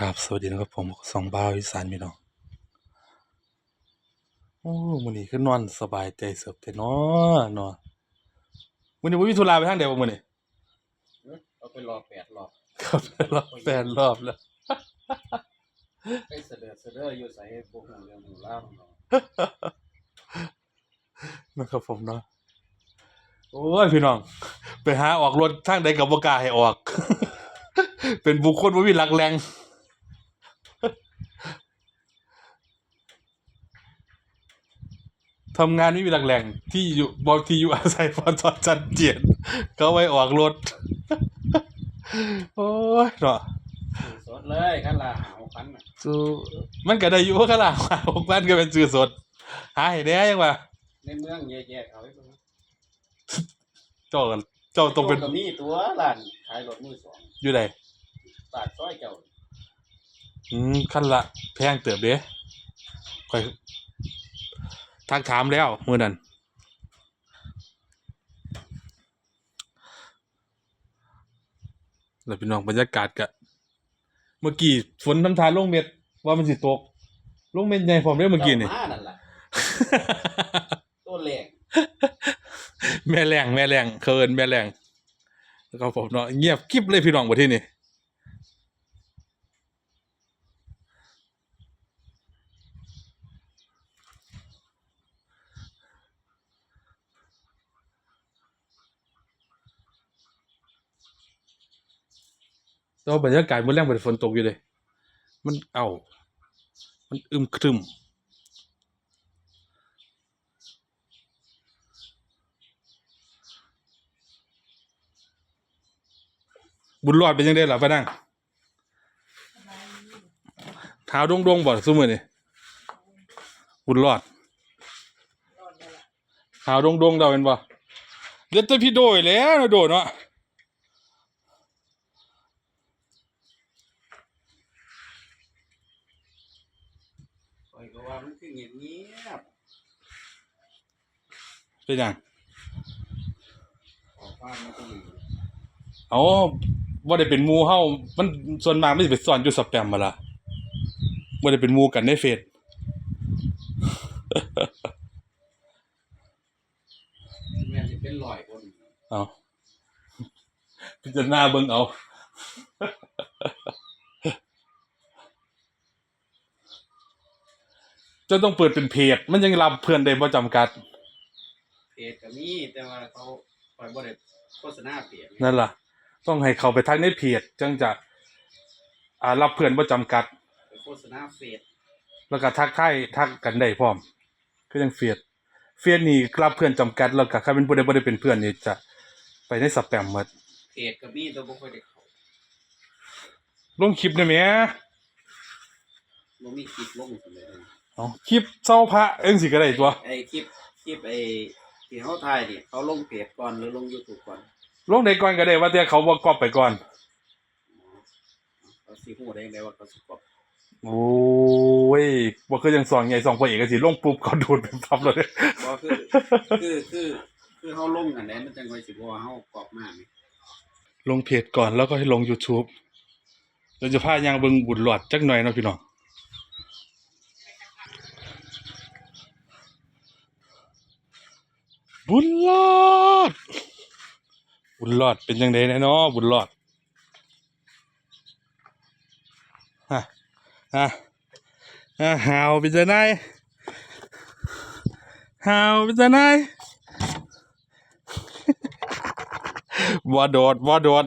ครับสวัสดีนะครับผมสองบ่าวอีสานพี่น้องโอ้มื้อนี้คือนอนสบายใจเสิบแต่น้อเนาะมื้อนี้บ่มีธุระไปทางใดบ่มื้อนี้เอาไปรอแปดรอบครับรอบแปดรอบแล้วไปเสดอเสดออยู่ใส่พวกหูเรื่องหมูล่ามเนาะนะครับผมเนาะโอ้ยพี่น้อง ไปหาออกรถทางใดก็บ่กล้าให้ออก เป็นบุคคลบ่มีหลักแหล่ง ทำงานไม่มีหลักแหล่งที่อยู่บอกที่อยู่อาศัยพอจอดจัดเจียน เขาไว้ออกรถ โอ้ยเนาะซื้อสดเลยขั้นละหาหกพันน่ะสู้มันก็ได้อยู่ขนาดว่าหกพันก็เป็นซื้อสด หาให้แน่ยังว่าในเมืองแย่ๆเขาไว้ตรงนั้นเจ้ากันเจ้าต้องเป็นกับมีตัวร้านขายรถมือสองอยู่ไหนปากซอยเจ้าอืมขั้นละแพงเติบเด้ค่อย ทักถามแล้วมื้อนั้นแล้วพี่น้องบรรยากาศกะเมื่อกี้ฝนทำทานลงเม็ดว่ามันสิตก ลงเม็ดใหญ่พร้อมเด้อเมื่อกี้นี่จ้ามานั่นล่ะตัวแรงแม่แรงแม่แรงเคินแม่แรงแล้วก็ผมเนาะเงียบกิ๊บเลยพี่น้องบ่ที่นี่ แต่ว่าบรรยากาศมันแรงเป็นฝนตกอยู่เลย มันเอา มันอึมครึมบุญรอดเป็นยังไงล่ะพะนั่งเท้าดงดงบ่ซุมือนี่บุญรอดเท้าดงดงเดาเป็นบ่เดี๋ยวแต่พี่โดยแล้วนะดเนาะ คอยก็ว่ามันคือเงียบเงียบ เป็นหยังออกฟ้ามันก็อยู่เอาบ่ได้เป็นหมู่เฮามันส่วนมากมันสิไปซ่อนอยู่สแปมมาล่ะบ่ได้เป็นหมู่กันในเฟซแม่นสิเป็นร้อยคนเอาพิจารณาเบิ่งเอาจะต้องเปิดเป็นเพจ มันยังรับเพื่อนได้บ่จำกัด เพจก็มีแต่ว่าเขาคอยบ่ได้โฆษณาเพจนั่นล่ะ ต้องให้เขาไปทักในเพจจังจะอ่ารับเพื่อนบ่จำกัดไปโฆษณาเฟซแล้วก็ทักทายทักกันได้พร้อมคือจังเฟียดเฟียดนี่รับเพื่อนจำกัดแล้วก็ใครเป็นผู้ใดบ่ได้เป็นเพื่อนนี่จะไปในสแปมหมดเพจก็มีแต่บ่ค่อยได้เข้าลงคลิปได้แหมบ่มีคลิปลงเลยเอาคลิปเจ้าพระเอิ้งสิก็ได้ตัวไอ้คลิปคลิปไอ้ ที่เขาถ่ายนี่เขาลงเพจก่อนหรือลง YouTube ก่อนลงได้ก่อนก็ได้ว่าแต่เขาบ่ก๊อปไปก่อนเขาสิฮู้ได้ไงว่าเขาสิกดโอ้ยบ่คือจังสองใหญ่สองพระเอกก็สิลงปุ๊บเขาดูดเป็นทับเลยบ่คือคือคือคือเขาลงอันนั้นมันจังค่อยสิบ่ว่าเฮากรอบมากนี่ลงเพจก่อนแล้วก็ให้ลง YouTube เราจะพายังเบิ่งบุญหลอดจักหน่อยเนาะพี่น้อง บุญหลอด บุญหลอดเป็นยังไงเนาะบุญหลอดฮะฮะฮะหาวเป็นจังไดหาวเป็นจังไดว่าโดดว่าโดด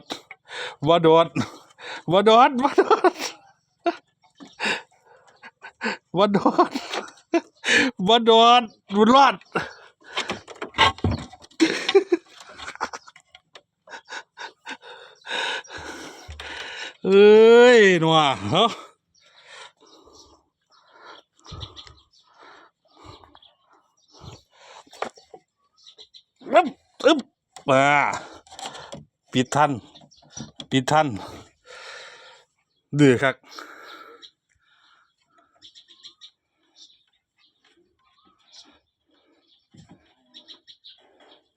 ว่าโดดว่าโดดว่าโดดว่าโดดว่าโดดบุญรอด เอ้ยหนัวเฮ้อึ๊บอึ๊บอ่าปิดท่านปิดท่านดื้อครับ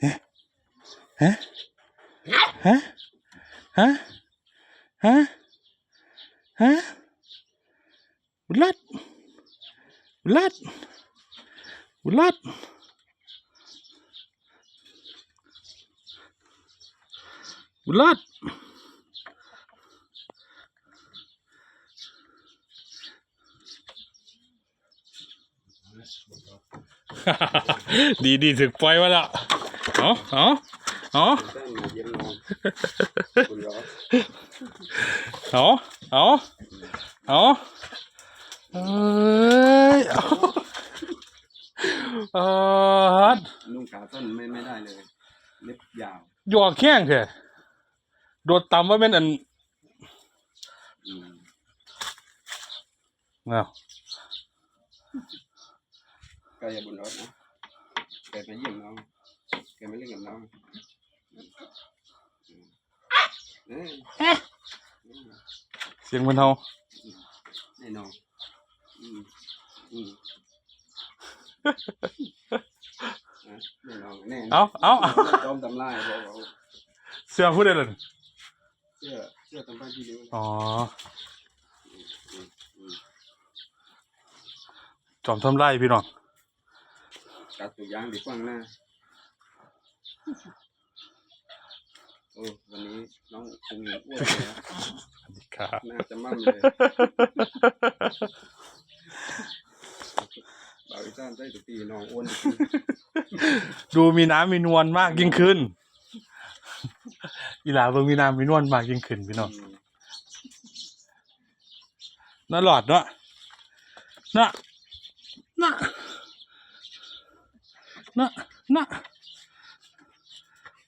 ฮะ ฮะ ฮะ ฮะ ฮะฮะบุญรัดบุญรัดบุญรัดบุญรัดดีดีถึกปล่อยมาแล้วเอาเอาเอาแป้งเย็นนอนคุณร้อนเอาเอาเอา เอ้ยเอาเออนุ่งขาสั้นไม่ไม่ได้เลยเล็บยาวหยอกแข้งเถอะโดดต่ำว่าเป็นอันอืมเอาก็อย่าบุญรถนะแกไปเยี่ยมน้องแกไม่เล่นกับน้องอืมเอ้ยเสียงมันเฮาแน่นอน อืมอืมนะแน่นอนแน่นนเอาเอาเอาจอมตำลายบอกว่าเสื้อพูดได้เลยเชื่อเชื่อตำลายที่นิ้วนะอ๋ออืมอืมจอมทำไรพี่น้องกัดตัวอยางดีกว้างหน้าโอ้วันนี้น้องคงเหนียวอ้วนเลยนะครับน่าจะมั่นเลยบาวิ ซ่านได้ตัวตีน้องอ้วนทุกทีดูมีน้ำมีนวลมากยิ่งขึ้น อีหลาเบิ่งมีน้ำมีนวลมากยิ่งขึ้นพี่น้องอืมน่าหลอดเนาะน่ะน่ะน่ะน่ะ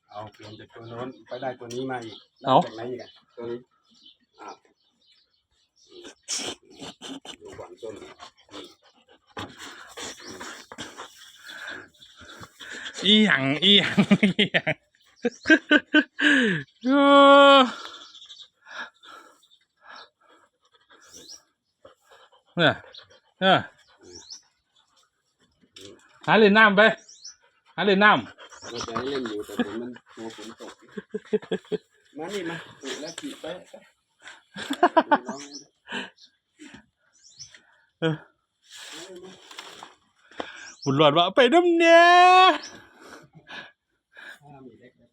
เอาเปลี่ยนจากตัวโน้นไปได้ตัวนี้มาอีกเอาจากไหนอีกอะตัวนี้อ้าวอืมดูหวานต้น อีหยังอีหยังอีหยังเออเนี่ยเนี่ยหาเล่นน้ำไปหาเล่นน้เราจะให้เล่นอยู่แต่ฝนมันกลัวฝนตก มานี่มาปลูกแล้วขี่ไปไปดูน้องนะำเออบุญหลอดว่าไปน้ำเนี่ย ถ้ามีเล็กแล้วก็มีร่างบ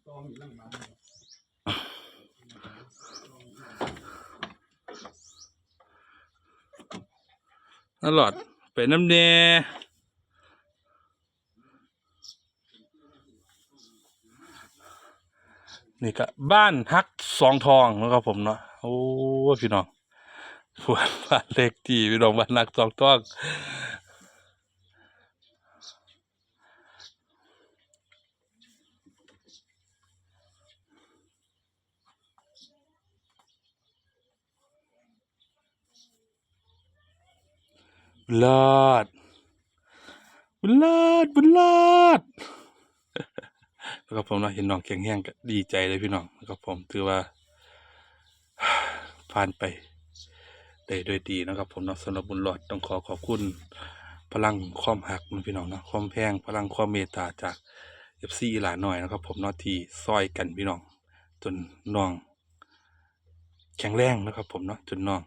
าง นลอดไปน้ำเนี่ยนี่ก็บ้านฮักสองทองนะครับผมเนาะโอ้พี่น้อง พวบ้านเล็กที่พี่น้องบ้านฮักสองทอง บุญรอดบุญรอดบุญรอดแล้วก็ผมเนะเห็นน้องแข็งแห้งก็ดีใจเลยพี่น้องแล้วก็ผมถือว่าผ่านไปได้ด้วยดีนะครับ ผมนะสำหรับบุญรอดต้องขอขอบคุณ พลังความหักนะพี่น้องนะความแพงพลังความเมตตาจากเอฟซีหลานหน่อยนะครับ ผมนาะที่ซอยกันพี่น้อง จนน้อง แข็งแรงนะครับ ผมเนาะจนน้อง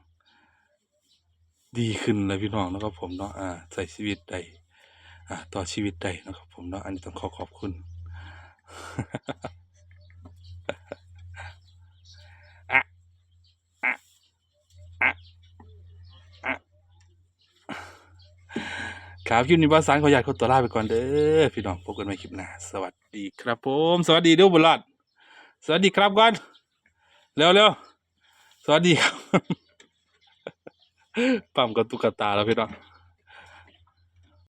ดีขึ้นเลยพี่น้องนะครับผมเนาะอ่าใส่ชีวิตได้อ่าต่อชีวิตได้นะครับผมเนาะอันนี้ต้องขอขอบคุณครับคลิปนี้บ้าสารขออยากขอตัวลาไปก่อนเด้อพี่น้องพบกันใหม่คลิปหน้าสวัสดีครับผม สวัสดีด้อบุญรอดสวัสดีครับก่อนเร็วเร็วสวัสดีครับ ปั๊มกับตุ๊กตาแล้วพี่น้อง